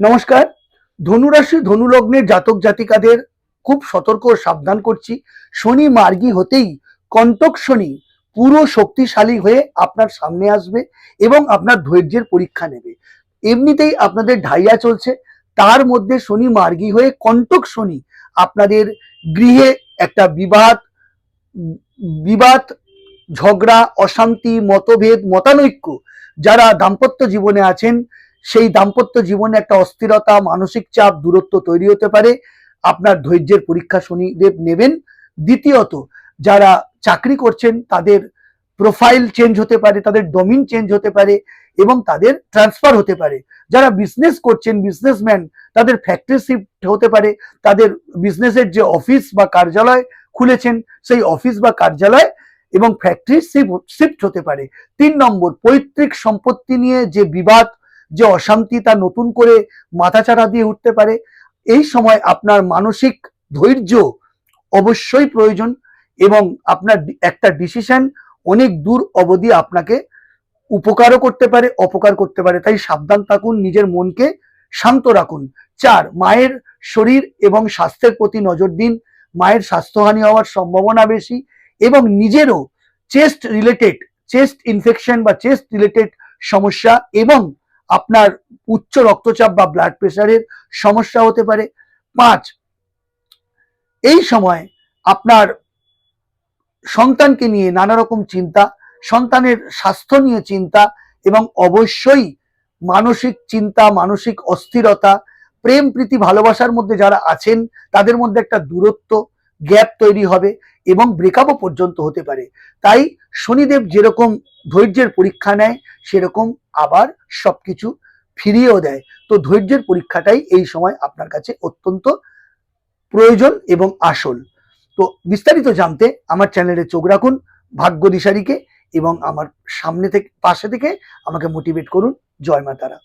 নমস্কার। ধনুরাশি ধনুলগ্নের জাতক জাতিকাদের খুব সতর্ক ও সাবধান করছি। শনি মার্গী হতেই কণ্টক শনি পুরো শক্তিশালী হয়ে আপনার সামনে আসবে এবং আপনার ধৈর্যের পরীক্ষা নেবে। এমনিতেই আপনাদের ঢাইয়া চলছে। তার মধ্যে শনি মার্গী হয়ে কণ্টক শনি আপনাদের গৃহে একটা বিবাদ বিবাদ, ঝগড়া, অশান্তি, মতভেদ, মতানৈক্য, যারা দাম্পত্য জীবনে আছেন সেই দাম্পত্য জীবনে একটা অস্থিরতা, মানসিক চাপ, দূরত্ব তৈরি হতে পারে। আপনার ধৈর্যের পরীক্ষা শনিদেব নেবেন। দ্বিতীয়ত, যারা চাকরি করছেন, তাদের প্রোফাইল চেঞ্জ হতে পারে, তাদের ডোমিন চেঞ্জ হতে পারে এবং তাদের ট্রান্সফার হতে পারে। যারা বিজনেস করছেন বিজনেসম্যান তাদের ফ্যাক্টরি শিফট হতে পারে। তাদের বিজনেসের যে অফিস বা কার্যালয় খুলেছেন, সেই অফিস বা কার্যালয় এবং ফ্যাক্টরি শিফট হতে পারে। তিন নম্বর, পৈতৃক সম্পত্তি নিয়ে যে বিবাদ যে অশান্তি তা নতুন করে মাথাচাড়া দিয়ে উঠতে পারে, এই সময় আপনার মানসিক ধৈর্য অবশ্যই প্রয়োজন এবং আপনার একটা ডিসিশন অনেক দূর অবধি আপনাকে উপকারও করতে পারে, অপকার করতে পারে। তাই সাবধান থাকুন, নিজের মনকে শান্ত রাখুন। চার, মায়ের শরীর এবং স্বাস্থ্যের প্রতি নজর দিন। মায়ের স্বাস্থ্যহানি হওয়ার সম্ভাবনা বেশি এবং নিজেরও চেস্ট রিলেটেড চেস্ট ইনফেকশন বা চেস্ট রিলেটেড সমস্যা এবং আপনার উচ্চ রক্তচাপ বা ব্লাড প্রেশারের সমস্যা হতে পারে। পাঁচ, এই সময় আপনার সন্তানকে নিয়ে নানা রকম চিন্তা, সন্তানের স্বাস্থ্য নিয়ে চিন্তা এবং অবশ্যই মানসিক চিন্তা, মানসিক অস্থিরতা প্রেম প্রীতি ভালোবাসার মধ্যে যারা আছেন, তাদের মধ্যে একটা দূরত্ব গ্যাপ তৈরি হবে এবং ব্রেকআপও পর্যন্ত হতে পারে। তাই শনিদেব যেরকম ধৈর্যের পরীক্ষা নেয়, সেরকম আবার সবকিছু ফিরিয়েও দেয়। তো ধৈর্যের পরীক্ষাটাই এই সময় আপনার কাছে অত্যন্ত প্রয়োজন এবং আসল। তো বিস্তারিত জানতে আমার চ্যানেলে চোখ রাখুন ভাগ্য দিশারিকে এবং আমার সামনে থেকে, পাশে থেকে আমাকে মোটিভেট করুন। জয় মা তারা।